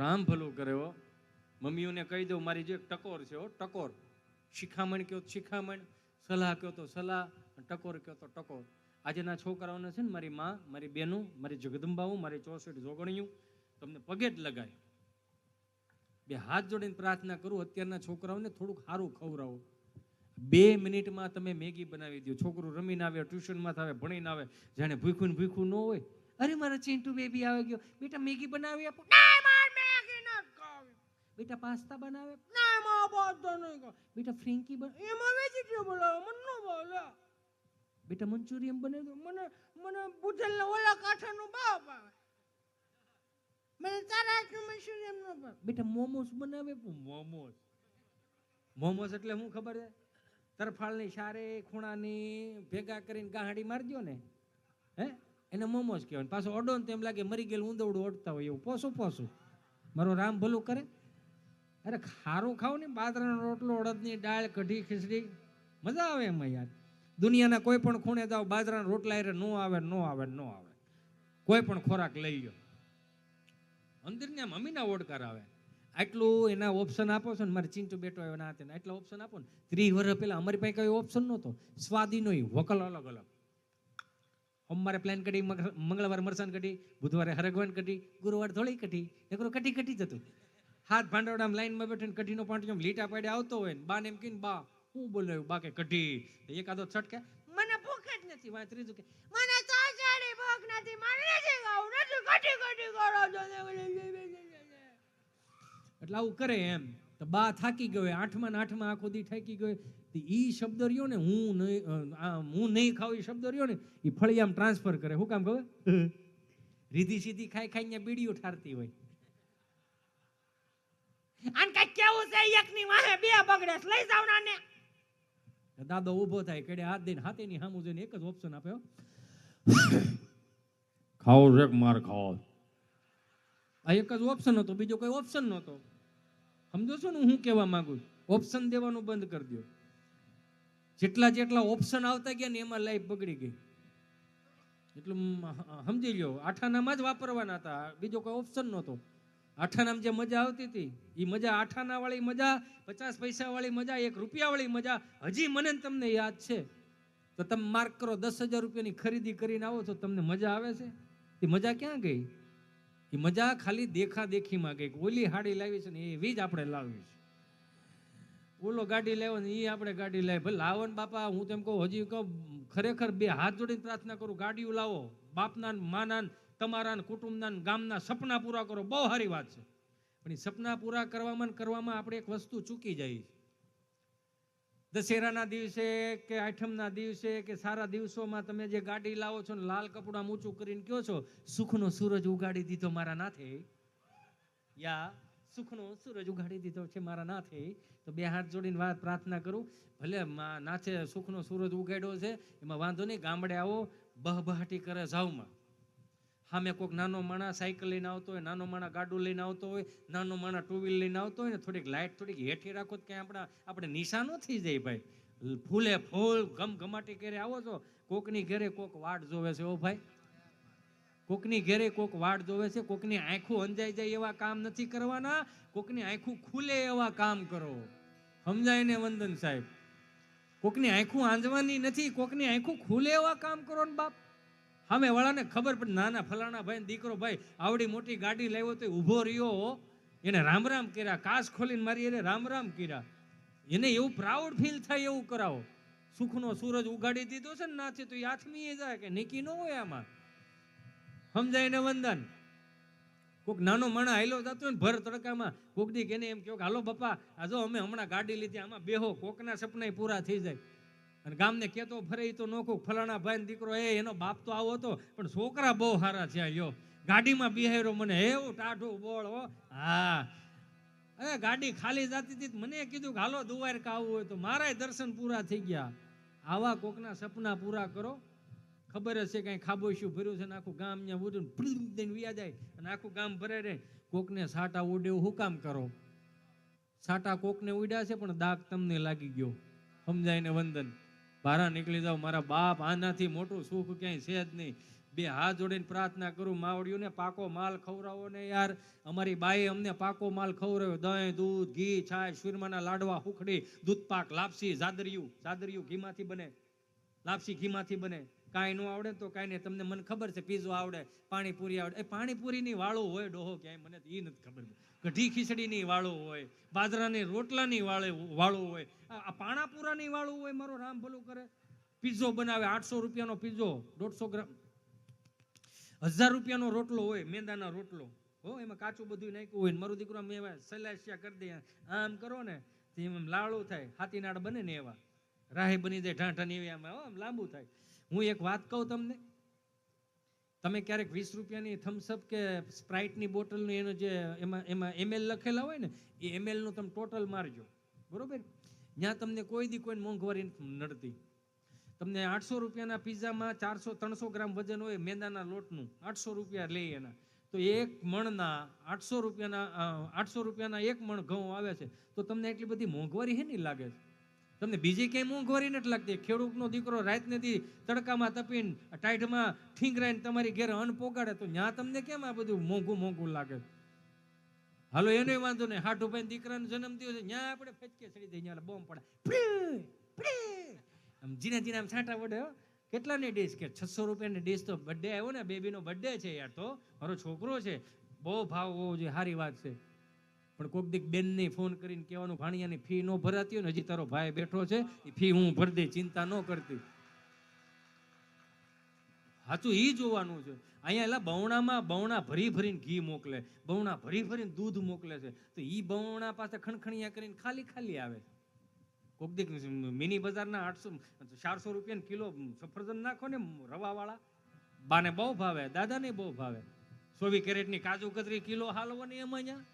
રામ ભલું કર્યો મમ્મીઓને કહી દઉં, મારી જે ટકોર છે ટકોર. શિખામણ કહો શિખામણ, સલાહ કહો તો સલાહ ટકોર કહો તો ટકોર. આજના છોકરાઓને છે ને મારી માં, મારી બેનું, મારી જગદંબાઓ મારી ચોસઠ જોગણિયું, તમને પગે જ લગાય. બે હાથ જોડીને પ્રાર્થના કરું, અત્યારના છોકરાઓને થોડુંક સારું ખવડાવો. બે મિનિટમાં તમે મેગી બનાવી દો. છોકરું રમીને આવે, ટ્યુશનમાં આવે, ભણીને આવે, જાણે ભૂખું ને ભૂખું ન હોય. અરે, મારા ચિંટુ બેબી આવે ગયો. બેટા, મેગી બનાવી આપો. બેટા પાસ્તા બનાવે? ના માર પાસ્તા નહીં ખાવ બેટા ફ્રેન્કી બન એમાં વેજીટેબલ આવે મને ન બોલે બેટા મંચુરિયન બને મને મને બુધેલના ઓલા કાંઠાનું બાપ આવે. મને તારા હાથનું મંચુરિયન ન ભાવે. બેટા મોમોસ બનાવે? મોમોસ. મોમોસ એટલે શું ખબર છે? તરફાળની સારે ખૂણાની ભેગા કરીને ગાહડી મારજો ને. હે? એને મોમોસ કહેવાય. પાછો ઓડો ને તેમ લાગે મરી ગયેલું ઊંદવડું ઓડતા હોય એવું. પોસું પોસું. મારો રામ ભલું કરે? અરે ખારું ખાવ ને, બાજરાનો રોટલો, અડદની દાળ, કઢી, ખીચડી. મજા આવે એમાં યાર. દુનિયાના કોઈ પણ ખૂણે જાઓ, બાજરાના રોટલા એ નો આવે નો આવે નો આવે. કોઈ પણ ખોરાક લઈ ગયો આમ અમીના ઓડકાર આવે. આટલું એના ઓપ્શન આપો છો ને, મારે ચિંટુ બેટો આવ્યો ના તેને આટલા ઓપ્શન આપો ને. ત્રીસ વર્ષ પહેલા અમારી પાસે કોઈ ઓપ્શન નહોતો. સ્વાદીનો વકલ અલગ અલગ. સોમવારે પ્લાન કઢી મંગળવાર મંગળવારે મરસાન કઢી, બુધવારે હરગવાન કઢી, ગુરુવારે ધોળી કઢી એકરો કઢી કઢી જતું હાથ ભાંડવડામાં લાઈનમાં બેઠીને કઢીનો પાંટીઓ લીટા પાડે આવતો હોય ને બાને એમ કહીને બા હું બોલાયું? બા કે કઢી એકાદો છટકે મને ભૂખ જ નથી. વાંચ ત્રીજું કે મને ચાચાડી ભૂખ નથી મારે નથી ખાવું નથી કઢી કઢી કરો છો. એટલે આવું કરે એમ. તો બા થાકી ગયો આઠમાં ને આઠમા આખો દી થાકી ગયો. તો ઈ શબ્દ રહ્યો ને હું નહીં હું નહીં ખાવ એ શબ્દ રહ્યો ને એ ફળિયામ ટ્રાન્સફર કરે. શું કામ ખબર? રીધી સીધી ખાઈ ખાઈને બીડીઓ ઠારતી હોય. આને કઈ કેવું છે એકની વાહે બે બગડેસ લઈ જાવ ને દાદો ઊભો થાય કડે હાથ દઈને હાથેની સામું જોઈને એક જ ઓપ્શન આપ્યો. ખાઓ રેક માર ખાઓ? આ એક જ ઓપ્શન હતો બીજો કોઈ ઓપ્શન નહોતો. સમજો છો ને હું કહેવા માંગુ ઓપ્શન દેવાનું બંધ કરી દો જેટલા જેટલા ઓપ્શન આવતા ગયા ને એમાં લાઈફ બગડી ગઈ. એટલું સમજી લ્યો આઠાનામાં જ વાપરવાના હતા બીજો કોઈ ઓપ્શન નહોતો. આઠાનામાં જે મજા આવતી હતી એ મજા આઠાના વાળી મજા, પચાસ પૈસા વાળી મજા, એક રૂપિયા વાળી મજા, હજી મને તમને યાદ છે. તો તમે માર્ક કરો, દસ હજાર રૂપિયાની ખરીદી કરીને આવો છો તમને મજા આવે છે. એ મજા ક્યાં ગઈ? એ મજા ખાલી દેખા દેખીમાં ગઈ. ઓલી હાડી લાવી છે ને એવી જ આપણે લાવી છે. ઓલો ગાડી લેવો ને એ આપણે ગાડી લાવી. ભલે લાવો ને બાપા, હું તેમ કહું, હજી કહું, ખરેખર બે હાથ જોડીને પ્રાર્થના કરું, ગાડીઓ લાવો. બાપના માના તમારા કુટુંબના ગામના સપના પૂરા કરો. બહુ સારી વાત છે. પણ એ સપના પૂરા કરવામાં કરવામાં આપણે એક વસ્તુ ચૂકી છે દશેરાના દિવસે કે આઠમના દિવસે કે સારા દિવસોમાં તમે જે ગાડી લાવો છો ને લાલ કપડાં ઊંચું કરીને કયો છો, સુખનો સૂરજ ઉગાડી દીધો મારા નાથે. યા, સુખનો સૂરજ ઉગાડી દીધો છે મારા નાથે. તો બે હાથ જોડીને વાત પ્રાર્થના કરું. ભલે નાથે સુખનો સૂરજ ઉગાડ્યો છે, એમાં વાંધો નહીં, ગામડે આવો, બહબહાટી કરે જાવમાં સામે કોઈક નાનો માણસ સાયકલ લઈને આવતો હોય, નાનો માણા ગાડું લઈને આવતો હોય, નાનો માણસ ટુ વ્હીલ લઈને આવતો હોય ને થોડીક લાઇટ થોડીક હેઠી રાખો તો ક્યાંય આપણા આપણે નિશાનો થઈ જાય ભાઈ. ફૂલે ફૂલ ગમ ગમાટી ઘેરે આવો છો, કોકની ઘેરે કોક વાટ જોવે છે ઓ ભાઈ. કોકની ઘેરે કોક વાટ જોવે છે, કોકની આંખું અંજાઈ જાય એવા કામ નથી કરવાના, કોકની આંખું ખુલે એવા કામ કરો. સમજાય ને વંદન સાહેબ? કોકની આંખું આંજવાની નથી, કોકની આંખું ખુલે એવા કામ કરો ને બાપ. સામે વાળાને ખબર પડે, નાના ફલાણા ભાઈ દીકરો ભાઈ, આવડી મોટી ગાડી લાવ્યો તો ઊભો રહ્યો એને રામ રામ કર્યા કાસ ખોલીને મારી એને રામ રામ કર્યા. એને એવું પ્રાઉડ ફીલ થાય એવું કરાવો. સુખનો સૂરજ ઉગાડી દીધો છે ને નાથી, તો એ આથમી જાય કે નીકી ન હોય આમાં. સમજાય ને વંદન? કોક નાનો માણા હાલો જતો હોય ને ભર તડકામાં કોક દી એને એમ કહો કે, હાલો બાપા, આ જો અમે હમણાં ગાડી લીધી, આમાં બેહો, કોકના સપના પૂરા થઈ જાય. અને ગામને કહેતો ફરે તો નોખો ફલાણા ભાઈ દીકરો એ, એનો બાપ તો આવો હતો, પણ છોકરા બહુ સારા છે યો ગાડીમાં બિહાર્યો મને એવું ટાઢું બોળ, હો. અરે ગાડી ખાલી જતી હતી મને કીધું કે, હાલો, દુવારકા આવવું હોય તો મારાય દર્શન પૂરા થઈ ગયા. આવા કોકના સપના પૂરા કરો. ખબર છે કાંઈ ખાબોશિયું ભર્યું છે આખું ગામ વ્યા જાય અને આખું ગામ ભરે રહે. કોકને સાટા ઉડે હું કામ કરો? સાટા કોકને ઉડ્યા છે, પણ દાગ તમને લાગી ગયો. સમજાય ને વંદન? બહાર નીકળી જાવ મારા બાપ આનાથી મોટું સુખ ક્યાંય છે જ નહીં. બે હાથ જોડીને પ્રાર્થના કરું માવડિયુંને પાકો માલ ખવડાવો ને યાર. અમારી બાએ અમને પાકો માલ ખવડાવ્યો દહીં, દૂધ, ઘી છાય સુરમાના લાડવા, હુખડી, દૂધપાક, લાપસી, જાદરિયું. જાદરિયું ઘીમાંથી બને. લાપસી ઘીમાંથી બને. કાંઈ ન આવડે તો કાંઈ નહીં. તમને મને ખબર છે, પીઝો આવડે, પાણીપુરી આવડે. એ પાણીપુરીની વાળો હોય ડોહો ક્યાંય, મને એ નથી ખબર. કઢી ખીચડીની વાળો હોય, બાજરાની રોટલાની વાળે વાળો હોય, આ પાણાપુરાની વાળો હોય મારો રામ ભલું કરે. પીઝો બનાવે, આઠસો રૂપિયાનો પીઝો, દોઢસો ગ્રામ. હજાર રૂપિયાનો રોટલો હોય, મેંદાના રોટલો. હો, એમાં કાચું બધું નાખ્યું હોય મારું દીકરો મેં એવા સલાસિયા કરી દે. આમ કરો ને તો એમ લાળો થાય, હાથીનાળ બને ને એવા. રાહે બની જાય, ઢાંઢાની એવી આમ આમ લાંબુ થાય. હું એક વાત કહું તમને? તમે ક્યારેક વીસ રૂપિયાની થમ્સઅપ કે સ્પ્રાઇટની બોટલનું એનો જે એમાં એમાં એમએલ લખેલા હોય ને, એ એમએલનું તમે ટોટલ મારજો. બરોબર? ત્યાં તમને કોઈ દી કોઈ મોંઘવારી નડતી. તમને આઠસો રૂપિયાના પિઝામાં ચારસો, ત્રણસો ગ્રામ વજન હોય મેંદાના લોટનું, આઠસો રૂપિયા લે એના. તો એક મણના આઠસો રૂપિયાના આઠસો રૂપિયાના એક મણ ઘઉં આવે છે, તો તમને એટલી બધી મોંઘવારી હે નહીં લાગે છે? તમને બીજી ક્યાંય મોંઘવારી નથી લાગતી? ખેડૂતનો દીકરો રાત નથી તડકામાં તપીને ટાઈટમાં ઠીંગરાઈને તમારી ઘેર અન્ન પોગાડે તો ત્યાં તમને કેમ આ બધું મોંઘું મોંઘું લાગે? હાલો એનો વાંધો નહીં. હાટુભાઈ દીકરાનો જન્મ થયો છે. ત્યાં આપણે ફેચકે ચડી દઈએ ત્યાં બોમ્બ પડે. આમ જીના જીના આમ છાંટા વડે કેટલાની ડીશ કે? છસો રૂપિયાની ડીશ તો બર્થડે આવ્યો ને બેબીનો બર્થડે છે યાર તો. મારો છોકરો છે. બહુ ભાવ હોવો જોઈએ સારી વાત છે. પણ કોક દીક બેનને ફોન કરીને કહેવાનું, ભાણિયાની ફી નો ભરાતી હોય ને, હજી તારો ભાઈ બેઠો છે એ ફી હું ભરી દે, ચિંતા ન કરતી. સાચું એ જોવાનું છે. અહીંયા એલા બવણામાં બવણા ભરી ભરીને ઘી મોકલે, બવણા ભરી ભરીને દૂધ મોકલે છે. તો એ બવણા પાસે ખણખણિયા કરીને ખાલી ખાલી આવે કોક દીક મિની બજારના આઠસો, ચારસો રૂપિયાનો કિલો સફરજન નાખો ને, રવાવાળા. બાને બહુ ભાવે, દાદાને બહુ ભાવે. ચોવીસ કેરેટની કાજુ કતરી કિલો હાલવો ને એમ અહીંયા.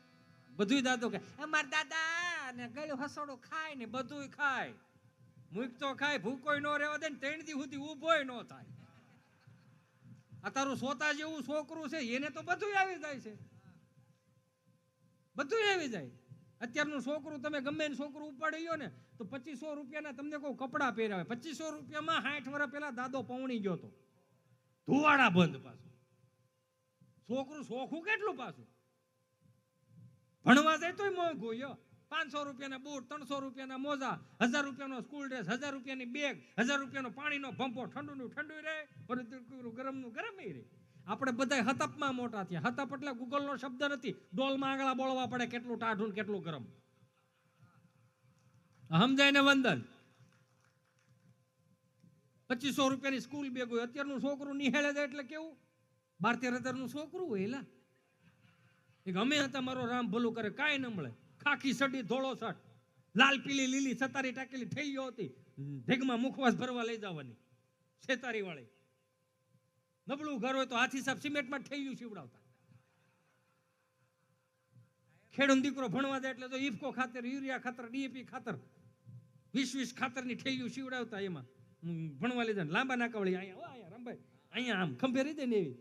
બધુંય દાદો કે મારા દાદા, ને ગળ્યું હસોડું ખાય ને બધુંય ખાય. મૂક તો ખાય, ભૂકોય નો રહેવા દે ને ત્રણ દી સુધી ઊભોય નો થાય. આ તારું સોતા જેવું છોકરું છે, એને તો બધુંય આવી જાય છે. બધુંય આવી જાય. અત્યારનું છોકરું, તમે ગમે એને છોકરું ઉપાડી લ્યો ને, તો પચીસો રૂપિયાના તમને કોઈ કપડાં પહેરાવે. પચીસો રૂપિયામાં સાઠ વર્ષ પહેલા દાદો પૌણી ગયો તો. ધુવાડા બંધ પાછું. છોકરું શોખું કેટલું પાછું? ભણવા જાય તોય મોંઘું, યો. પાંચસો રૂપિયાના બૂટ, ત્રણસો રૂપિયાના મોજા, હજાર રૂપિયાનો સ્કૂલ ડ્રેસ હજાર રૂપિયાની બેગ હજાર રૂપિયાનો પાણીનો ભંપો, ઠંડુનું ઠંડુ રહે ભરતું ગરમનું ગરમ રહે આપણે બધા હતપમાં મોટા થયા. હતપ એટલે ગૂગલનો શબ્દ નથી. ડોલમાં આંગળા બોળવા પડે કેટલું ટાઢું કેટલું ગરમ. સમજાય ને વંદન? પચીસો રૂપિયાની સ્કૂલ બેગ હોય. અત્યારનું છોકરું નિહાળે જાય એટલે કેવું? બાર તેર છોકરું હોય એલા. અમે હતા મારો રામ ભલું કરે, કાંઈ ન મળે. ખાખી સડી, ધોળો સટ લાલ પીલી લીલી સતારી ટાકેલી થેલીઓ હતી. ભેગમાં મુખવાસ ભરવા લઈ જવાની. છેતારી વાળી નબળું ઘર હોય તો હાથી સાહેબ સિમેન્ટમાં થેલીયું સીવડાવતા ખેડૂત દીકરો ભણવા જાય એટલે તો ઇફકો ખાતર, યુરિયા ખાતર, ડીએપી ખાતર, વીસ વીસ ખાતરની થેલીયું સીવડાવતા એમાં. ભણવા લીધા લાંબા નાકાવળી અહીંયા અહીંયા રંભાઈ અહીંયા આમ ખંભે રીતે ને એવી.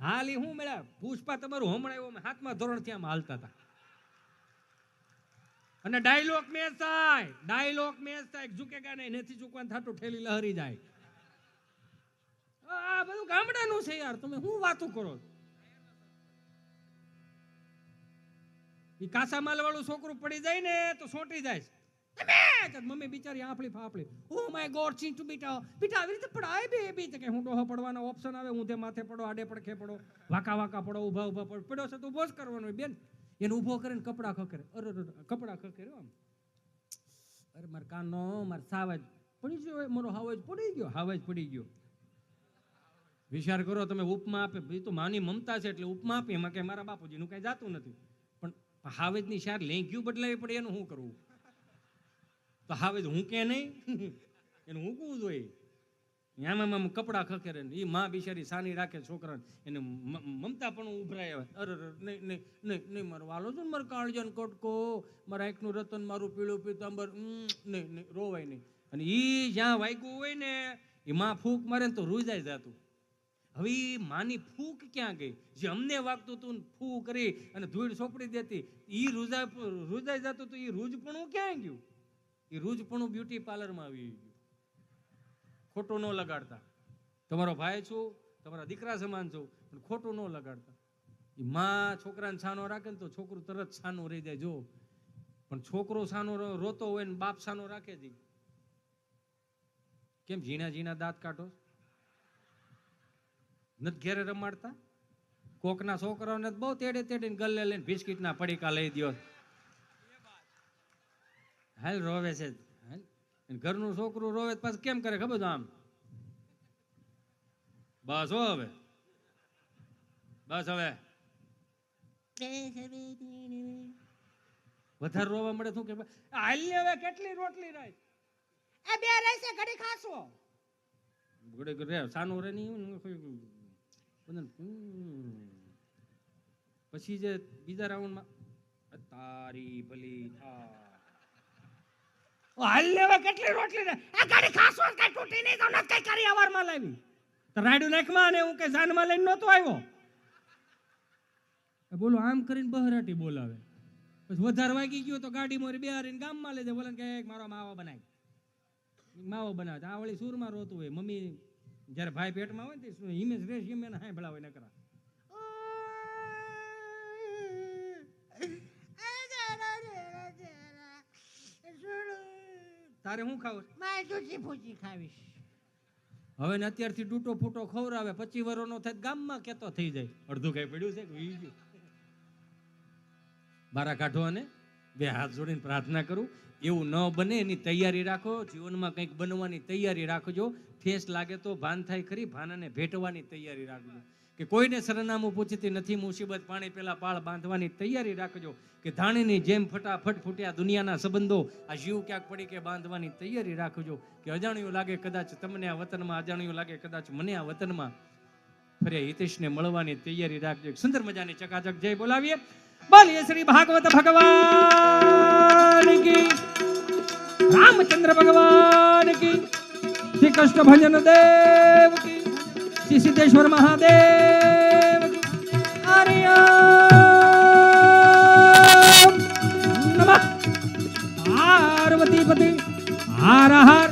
હાલ એ હું મળ્યા? પુષ્પા તમારું હમણાં હાથમાં ધોરણથી આમ હાલતા હતા. અને ડાયલોગ મેચ થાય ડાયલોગ મેચ થાય. ઝુકેગા નહીં નથી ઝૂકવાનું થતું, ઠેલી લહરી જાય. આ બધું ગામડાનું છે યાર, તમે શું વાતો કરો? એ કાસા માલ વાળું છોકરું પડી જાય ને, તો સોટી જાય મમ્મી બિચારી આફળી ફાફળી. ઓ માય ગોડ ચીંટુ બેટા. બેટા આવી રીતે પડાય બે બે. કે હું ડોહો પડવાનો ઓપ્શન આવે ઊંધે માથે પડો આડે પડખે પડો વાકા વાકા પડો ઊભા ઊભા પડો. પડ્યો છે તો ઊભો જ કરવાનો બેન. એને ઊભો કરીને કપડા ખખરે. અરે, કપડા ખખરે આમ. અરે માર કાનો માર સાવજ. પડી ગયો મારો હાવજ પડી ગયો હાવજ પડી ગયો. વિચાર કરો તમે ઉપમા આપે. એ તો માની મમતા છે એટલે ઉપમા આપે. એમાં કે મારા બાપુજીનું કઈ જાતું નથી. પણ હાવજની શાર લેંગ્યું બદલાવી પડે એનું શું કરવું તો હવે હું કે નહીં? એનું મૂકવું જોઈએ. આમાં આમ કપડા ખખેરે એ માં બિચારી સાની રાખે છોકરાને. એને મમતા પણ ઉભરાય અરે નહીં નહીં નહીં નહીં, મારો વાલો છે ને મારો કાળજન કટકો, મારા એકનું રતન, મારું પીળું પીતાંબર નહીં નહીં, રોવાય નહીં. અને એ જ્યાં વાગ્યું હોય ને એ માં ફૂંક મારે ને તો રૂજાઈ જતું. હવે એ માની ફૂંક ક્યાં ગઈ? જે અમને વાગતું હતું ને ફૂ કરી અને ધૂળ સોપડી દેતી એ રૂજા, રૂજાઈ જતું તો પણ હું ક્યાં ગયું? એ રૂજપણું બ્યુટી પાર્લરમાં આવી ગયું. ખોટું ન લગાડતા. તમારો ભાઈ છું, તમારા દીકરા સમાન છો, પણ ખોટું ન લગાડતા. એ માં છોકરાને છાનો રાખે ને તો છોકરું તરત છાનો રહી જાય. જો, પણ છોકરો સાનો રોતો હોય ને બાપ સાનો રાખે છે કેમ ઝીણા ઝીણા દાંત કાઢો? નથી ઘેરે રમાડતા? કોકના છોકરાઓને બહુ તેડે તેડીને ગલ્લે લઈને બિસ્કિટના પડીકા લઈ દ્યો. હાલ રોવે છે. ઘરનું છોકરું રોવે પાછું કેમ કરે ખબર આમ? બસ હો હવે. બસ હવે. વધારે રોવા મળે શું કે હાલી હવે કેટલી રોટલી રાખ એ બે રહેશે ઘડી ખાશો. ઘડી રે સાનું રે નહીં. પછી જે બીજા રાઉન્ડમાં તારી ભલી થા હાલ લેવા કેટલી રોટલી રે આ ગાડી ખાશો કઈ તૂટી નહીં, તો નથી કઈ કરી અવારમાં લાવી. તો રાડ્યું નાખમાં અને હું કઈ જાનમાં લઈને નહોતો આવ્યો. બોલો, આમ કરીને બહરાટી બોલાવે. પછી વધારે વાગી ગયો તો ગાડી મોરી બેહારીને ગામમાં લઈ જાય. બોલે કે એક, મારો માવો બનાવી માવો બનાવે. આ વળી સૂરમાં રોતું હોય. મમ્મી જ્યારે ભાઈ પેટમાં હોય ને હિમેશ રેશ હિમે ને હાય હોય નકરા. તારે શું ખાવ? છે? મારે દૂધી ભૂજી ખાવીશ. હવે ને અત્યારથી તૂટો ફૂટો ખવડાવે પચીસ વરોનો થાય તો ગામમાં કેતો થઈ જાય. અડધું કઈ પડ્યું છે કે ઈ ગયું? બારા કાઢો અને બે હાથ જોડીને પ્રાર્થના કરું. એવું ન બને એની તૈયારી રાખો. જીવનમાં કંઈક બનવાની તૈયારી રાખજો. ઠેસ લાગે તો ભાન થાય ખરી, ભાનાને ભેટવાની તૈયારી રાખજો. કે કોઈને સરનામું પૂછતી નથી, મુસીબત પાણી પેલા પાળ બાંધવાની તૈયારી રાખજો. કે ધાણીની જેમ ફટાફટ ફૂટ્યા દુનિયાના સંબંધો, આ જીવ ક્યાંક પડી કે બાંધવાની તૈયારી રાખજો. કે અજાણ્યું લાગે કદાચ તમને આ વતનમાં, અજાણ્યું લાગે કદાચ મને આ વતનમાં. ફરી હિતેશને મળવાની તૈયારી રાખજો. સુંદર મજાની ચકાચક જય બોલાવીએ. બોલીએ શ્રી ભાગવત ભગવાન કી. રામચંદ્ર ભગવાન કી. શ્રી કૃષ્ણ ભજન દેવ કી. શ્રી સિદ્ધેશ્વર મહાદેવ પાર્વતી પતિ હાર હાર.